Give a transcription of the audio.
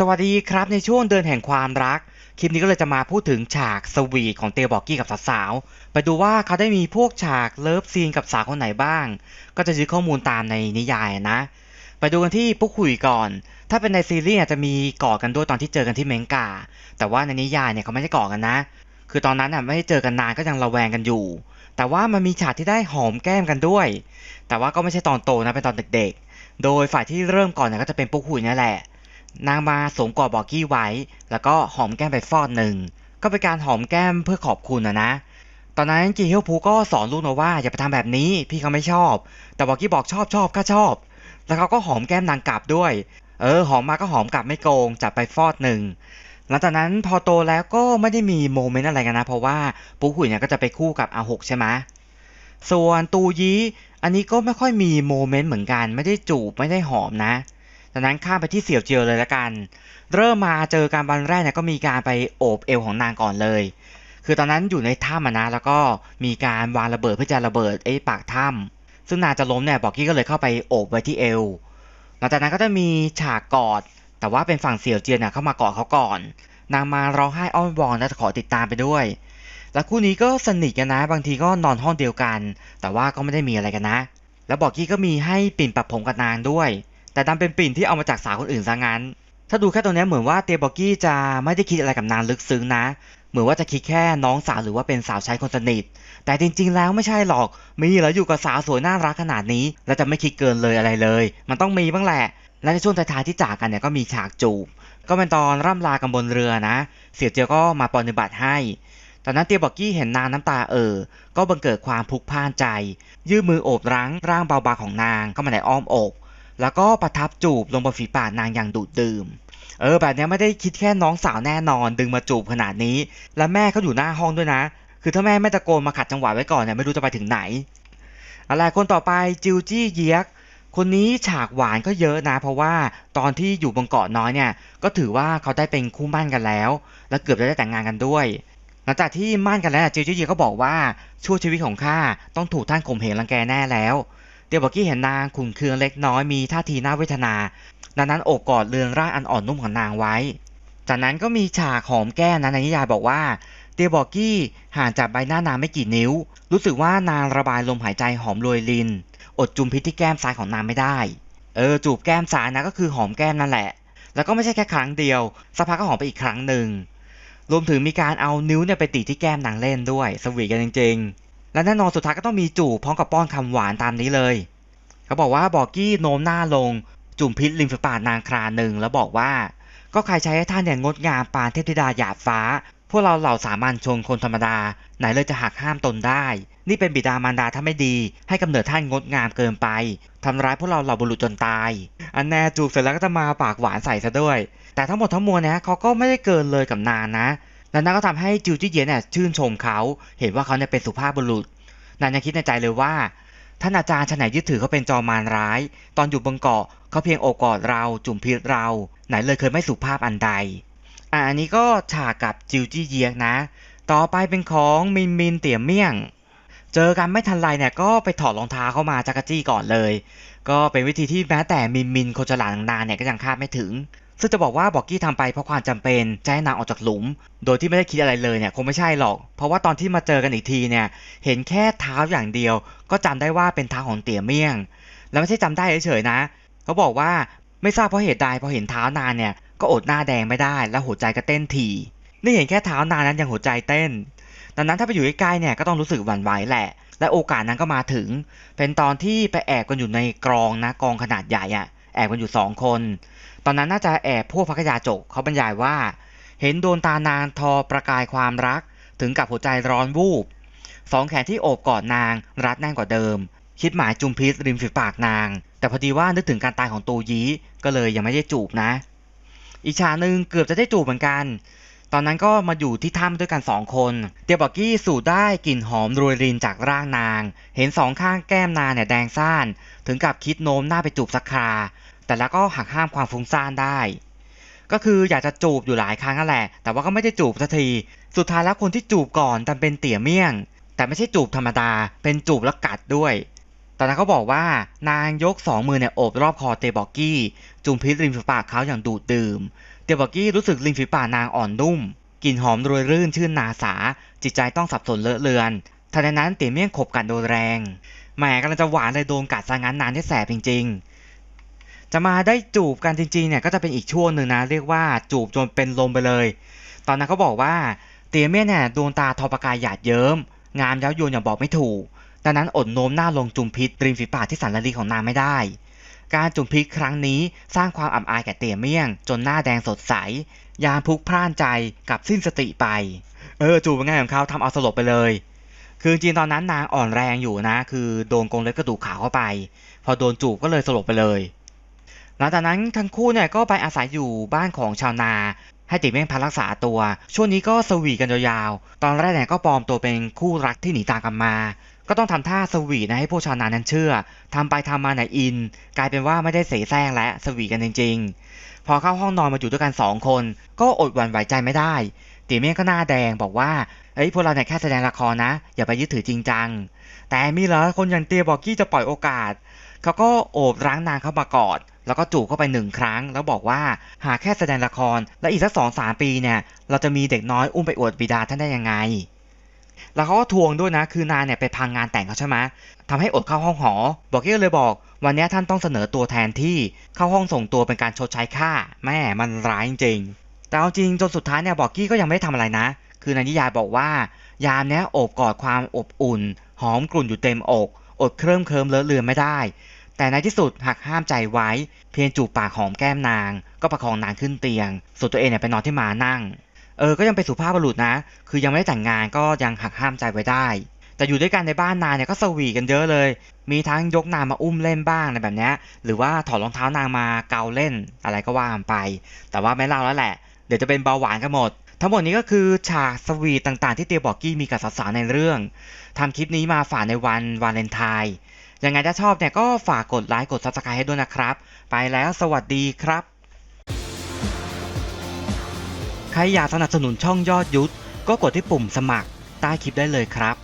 สวัสดีครับในช่วงเดินแห่งความรัก คลิปนี้ก็เลยจะมาพูดถึงฉากสวีทของเตียบอกกี้กับสาวๆไปดูว่าเขาได้มีพวกฉากเลิฟซีนกับสาวคนไหนบ้าง ก็จะยึดข้อมูลตามในนิยายนะ ไปดูกันที่ปุ๊กคุยก่อน ถ้าเป็นในซีรีส์จะมีก่อกันด้วยตอนที่เจอกันที่เมงกา แต่ว่าในนิยายเนี่ยเขาไม่ได้ก่อกันนะ คือตอนนั้นไม่ได้เจอกันนานก็ยังระแวงกันอยู่ แต่ว่ามันมีฉากที่ได้หอมแก้มกันด้วย แต่ว่าก็ไม่ใช่ตอนโตนะเป็นตอนเด็กๆ โดยฝ่ายที่เริ่มก่อนเนี่ยก็จะเป็นปุ๊กคุยนี่แหละ นางมาสวมกอดบอกกี้ไว้ แล้วก็หอมแก้มไปฟอดหนึ่ง ก็เป็นการหอมแก้มเพื่อขอบคุณนะนะ ตอนนั้นจีเฮียวพูก็สอนลูกนะว่าอย่าไปทำแบบนี้พี่เขาไม่ชอบ แต่บอกกี้บอกชอบชอบก็ชอบ แล้วเขาก็หอมแก้มนางกลับด้วย เออหอมมาก็หอมกลับไม่โกงจับไปฟอดหนึ่งหลังจากนั้นพอโตแล้วก็ไม่ได้มีโมเมนต์อะไรกันนะ เพราะว่าปูหุ่ยเนี่ยก็จะไปคู่กับอาหกใช่ไหมส่วนตูยีอันนี้ก็ไม่ค่อยมีโมเมนต์เหมือนกัน ไม่ได้จูบไม่ได้หอมนะ จากนั้นข้ามไปที่เสี่ยวเจียวเลยละกัน เริ่มมาเจอการวันแรกเนี่ยก็มีการไปโอบเอวของนางก่อนเลย คือตอนนั้นอยู่ในถ้ำนะแล้วก็มีการวางระเบิดเพื่อจะระเบิดไอ้ปากถ้ำซึ่งนางจะล้มเนี่ยบอกกี้ก็เลยเข้าไปโอบไว้ที่เอว หลังจากนั้นก็จะมีฉากกอด แต่ว่าเป็นฝั่งเสี่ยวเจียนเนี่ยเข้ามากอดเขาก่อน นางมาร้องไห้อ้อนวอนและขอติดตามไปด้วย แล้วคู่นี้ก็สนิทกันนะ บางทีก็นอนห้องเดียวกัน แต่ว่าก็ไม่ได้มีอะไรกันนะ แล้วบอกกี้ก็มีให้ปิ่นปรับผมกับนางด้วย แต่ดันเป็นปิ่นที่เอามาจากสาวคนอื่นซะงั้น ถ้าดูแค่ตรงนี้เหมือนว่าเตียบอกกี้จะไม่ได้คิดอะไรกับนางลึกซึ้งนะ เหมือนว่าจะคิดแค่น้องสาวหรือว่าเป็นสาวใช้คนสนิท แต่จริง ๆ แล้วไม่ใช่หรอก มีเหรออยู่กับสาวสวยน่ารักขนาดนี้ แล้วจะไม่คิดเกินเลยอะไรเลย มันต้องมีบ้างแหละ และในช่วงท้ายๆที่จากกันเนี่ยก็มีฉากจูบ ก็เป็นตอนร่ำลากันบนเรือนะ เสียเจียวก็มาปฏิบัติให้ตอนนั้นเตียบอกกี้เห็นนางน้ำตาเอ่อ ก็บังเกิดความพลุกพล่านใจ ยื่นมือโอบรั้งร่างเบาบางของนางเข้ามาในอ้อมอก แล้วก็ประทับจูบลงบนฝีปากนางอย่างดูดดื่ม เออแบบนี้ไม่ได้คิดแค่น้องสาวแน่นอนดึงมาจูบขนาดนี้ และแม่เขาอยู่หน้าห้องด้วยนะ คือถ้าแม่ไม่ตะโกนมาขัดจังหวะไว้ก่อนเนี่ยไม่รู้จะไปถึงไหนอะไรคนต่อไปจิวจี้เยียกคนนี้ฉากหวานก็เยอะนะ เพราะว่าตอนที่อยู่บนเกาะน้อยเนี่ย ก็ถือว่าเขาได้เป็นคู่มั่นกันแล้ว และเกือบจะได้แต่งงานกันด้วยหลังจากที่มั่นกันแล้วจิวจี้เยียกก็บอกว่าชั่วชีวิตของข้าต้องถูกท่านข่มเหงรังแกแน่แล้ว เดี๋ยวบอกกี้เห็นนางขุนเคืองเล็กน้อยมีท่าทีน่าเวทนา ดังนั้นโอบกอดเรือนร่างอันอ่อนนุ่มของนางไว้ จากนั้นก็มีฉากหอมแก้มนะในนิยายบอกว่าเตียบอกกี้ห่างจากใบหน้านางไม่กี่นิ้ว รู้สึกว่านางระบายลมหายใจหอมโรยลิน อดจุมพิษที่แก้มซ้ายของนางไม่ได้ เออจูบแก้มซ้ายนะก็คือหอมแก้มนั่นแหละ แล้วก็ไม่ใช่แค่ครั้งเดียวสักพักก็หอมไปอีกครั้งหนึ่งรวมถึงมีการเอานิ้วเนี่ยไปตีที่แก้มนางเล่นด้วย สวีทกันจริงๆ และแน่นอนสุดท้ายก็ต้องมีจูบพร้อมกับป้อนคำหวานตามนี้เลย เขาบอกว่าบอกกี้โน้มหน้าลงจุ่มพิษริมฝีปากนางคราหนึ่งแล้วบอกว่า ก็ใครใช้ให้ท่านเนี่ยงดงามปานเทพธิดาหยาดฟ้า พวกเราเหล่าสามัญชนคนธรรมดา ไหนเลยจะหักห้ามตนได้ นี่เป็นบิดามารดาถ้าไม่ดี ให้กำเนิดท่านงดงามเกินไปทำร้ายพวกเราเหล่าบุรุษจนตาย อันแน่จูบเสร็จแล้วก็จะมาปากหวานใส่ซะด้วย แต่ทั้งหมดทั้งมวลเนี่ยเขาก็ไม่ได้เกินเลยกับนางนะ และนั่นก็ทำให้จิวจี้เย็นเนี่ยชื่นชมเขาเห็นว่าเขาเนี่ยเป็นสุภาพบุรุษนางยังคิดในใจเลยว่า ท่านอาจารย์ฉไหนยึดถือเขาเป็นจอมมารร้าย ตอนอยู่บนเกาะเขาเพียงโอบกอดเราจุ่มพิษเรา ไหนเลยเคยไม่สุภาพอันใดอะอันนี้ก็ฉากกับจิวจี้เยียกนะ ต่อไปเป็นของมินมินเตี่ยมเมี่ยง เจอกันไม่ทันไรเนี่ยก็ไปถอดรองเท้าเข้ามาจักรจี้ก่อนเลย ก็เป็นวิธีที่แม้แต่มินมินโคจรหลานนางเนี่ยก็ยังคาดไม่ถึง ซึ่งจะบอกว่าบอกกี้ทำไปเพราะความจำเป็นจะให้นางออกจากหลุม โดยที่ไม่ได้คิดอะไรเลยเนี่ยคงไม่ใช่หรอก เพราะว่าตอนที่มาเจอกันอีกทีเนี่ยเห็นแค่เท้าอย่างเดียว ก็จำได้ว่าเป็นเท้าของเตี่ยเมี่ยง แล้วไม่ใช่จำได้เฉยๆนะ เขาบอกว่าไม่ทราบเพราะเหตุใดพอเห็นเท้านางเนี่ยก็อดหน้าแดงไม่ได้ แล้วหัวใจก็เต้นถี่นี่เห็นแค่เท้านางนั้นยังหัวใจเต้น ดังนั้นถ้าไปอยู่ใกล้ๆเนี่ยก็ต้องรู้สึกหวั่นไหวแหละ และโอกาสนั้นก็มาถึง เป็นตอนที่ไปแอบกันอยู่ในกรองนะกองขนาดใหญ่อะ แอบกันอยู่สองคน ตอนนั้นน่าจะแอบพวกพักยาจกเขาบรรยายว่า เห็นดวงตานางทอประกายความรัก ถึงกับหัวใจร้อนวูบสองแขนที่โอบกอดนางรัดแน่นกว่าเดิม คิดหมายจุมพิษริมฝีปากนาง แต่พอดีว่านึกถึงการตายของตูยีก็เลยยังไม่ได้จูบนะ อีกฉากหนึ่งเกือบจะได้จูบเหมือนกัน อนนั้นก็มาอยู่ที่ถ้ำด้วยกันสองคน เตียบอกกี้สูดได้กลิ่นหอมโรยรินจากร่างนาง เห็นสองข้างแก้มนางเนี่ยแดงซ่าน ถึงกับคิดโน้มหน้าไปจูบสักครา แต่แล้วก็หักห้ามความฟุ้งซ่านได้ ก็คืออยากจะจูบอยู่หลายครั้งนั่นแหละ แต่ว่าก็ไม่ได้จูบสักที สุดท้ายแล้วคนที่จูบก่อนดันเป็นเตี่ยเมี่ยง แต่ไม่ใช่จูบธรรมดา เป็นจูบแล้วกัดด้วย ตอนนั้นเขาบอกว่านางยกสองมือเนี่ยโอบรอบคอเตบอกกี้จุมพิษริมฝีปากเขาอย่างดูดดื่ม เตบอกกี้รู้สึกริมฝีปากนางอ่อนนุ่มกลิ่นหอมโรยรื่นชื่นนาสา จิตใจต้องสับสนเลอะเลือนทันใดนั้นเตี๋ยเมี่ยงขบกันโดนแรงแหมกำลังจะหวานเลยโดนกัดซะงั้นนานที่แสบจริง ๆ จะมาได้จูบกันจริงๆเนี่ยก็จะเป็นอีกช่วงหนึ่งนะเรียกว่าจูบจนเป็นลมไปเลย ตอนนั้นเขาบอกว่าเตียเมี่ยงเนี่ยดวงตาทอประกายหยาดเยิ้มงามเย้ายวนอย่างบอกไม่ถูก ดังนั้นอดโน้มหน้าลงจุมพิษริมฝีปากที่สันละลีของนางไม่ได้ การจุมพิษครั้งนี้สร้างความอับอายแก่เตี่ยเมี่ยง จนหน้าแดงสดใส ยามพลุกพล่านใจกับสิ้นสติไป เออจูบเป็นไงของเขาทำเอาสลบไปเลย คือจริงตอนนั้นนางอ่อนแรงอยู่นะ คือโดนกงเล็บกระดูกขาวเข้าไป พอโดนจูบก็เลยสลบไปเลย หลังจากนั้นทั้งคู่เนี่ยก็ไปอาศัยอยู่บ้านของชาวนาให้ติเม่งพักรักษาตัว ช่วงนี้ก็สวีกันยาวๆ ตอนแรกเนี่ยก็ปลอมตัวเป็นคู่รักที่หนีตามกันมา ก็ต้องทำท่าสวีนะให้พวกชาวนานั้นเชื่อทำไปทำมาไหนอิน กลายเป็นว่าไม่ได้เสแสร้งและสวีกันจริง ๆ พอเข้าห้องนอนมาอยู่ด้วยกันสองคน ก็อดหวั่นไหวใจไม่ได้ติเม่งก็หน้าแดงบอกว่าเอ้ยพวกเราเนี่ยแค่แสดงละครนะ อย่าไปยึดถือจริงจัง แต่มีเหรอคนอย่างเตียบอกกี้จะปล่อยโอกาส เขาก็โอบรั้งนางเข้ามากอด แล้วก็จูบเข้าไปหนึ่งครั้ง แล้วบอกว่าหากแค่แสดงละคร และอีกสักสองสามปีเนี่ย เราจะมีเด็กน้อยอุ้มไปอวดบิดาท่านได้ยังไง แล้วเขาก็ทวงด้วยนะ คือนางเนี่ยไปพังงานแต่งเขาใช่ไหมทำให้อดเข้าห้องหอ บอกกี้เลยบอก วันนี้ท่านต้องเสนอตัวแทนที่เข้าห้องส่งตัวเป็นการชดใช้ค่า แม่มันร้ายจริงๆแต่เอาจริงจนสุดท้ายเนี่ยบอกกี้ก็ยังไม่ได้ทำอะไรนะ คือในนิยายบอกว่า ยามเนี้ยโอบกอดความอบอุ่น หอมกลุ่นอยู่เต็มอก อดเคริ่มเคิมเลอะเลือนไม่ได้ แต่ในที่สุดหักห้ามใจไว้ เพียงจูบปากหอมแก้มนาง ก็ประคองนางขึ้นเตียง ส่วนตัวเองเนี่ยไปนอนที่มานั่ง เออก็ยังเป็นสุภาพบุรุษนะ คือยังไม่ได้แต่งงานก็ยังหักห้ามใจไว้ได้ แต่อยู่ด้วยกันในบ้านนางเนี่ยก็สวีกันเยอะเลย มีทั้งยกนางมาอุ้มเล่นบ้างในแบบเนี้ยหรือว่าถอดรองเท้านางมาเกาเล่นอะไรก็ว่าไป แต่ว่าไม่เล่าแล้วแหละ เดี๋ยวจะเป็นเบาหวานกันหมดทั้งหมดนี้ก็คือฉากสวีทต่างๆ ที่เตียบอกกี้มีกับสาวๆในเรื่องทำคลิปนี้มาฝากในวันวาเลนไทน์ยังไงถ้าชอบเนี่ยก็ฝากกดไลค์กด subscribe ให้ด้วยนะครับ ไปแล้วสวัสดีครับ ใครอยากสนับสนุนช่องยอดยุทธก็กดที่ปุ่มสมัครใต้คลิปได้เลยครับ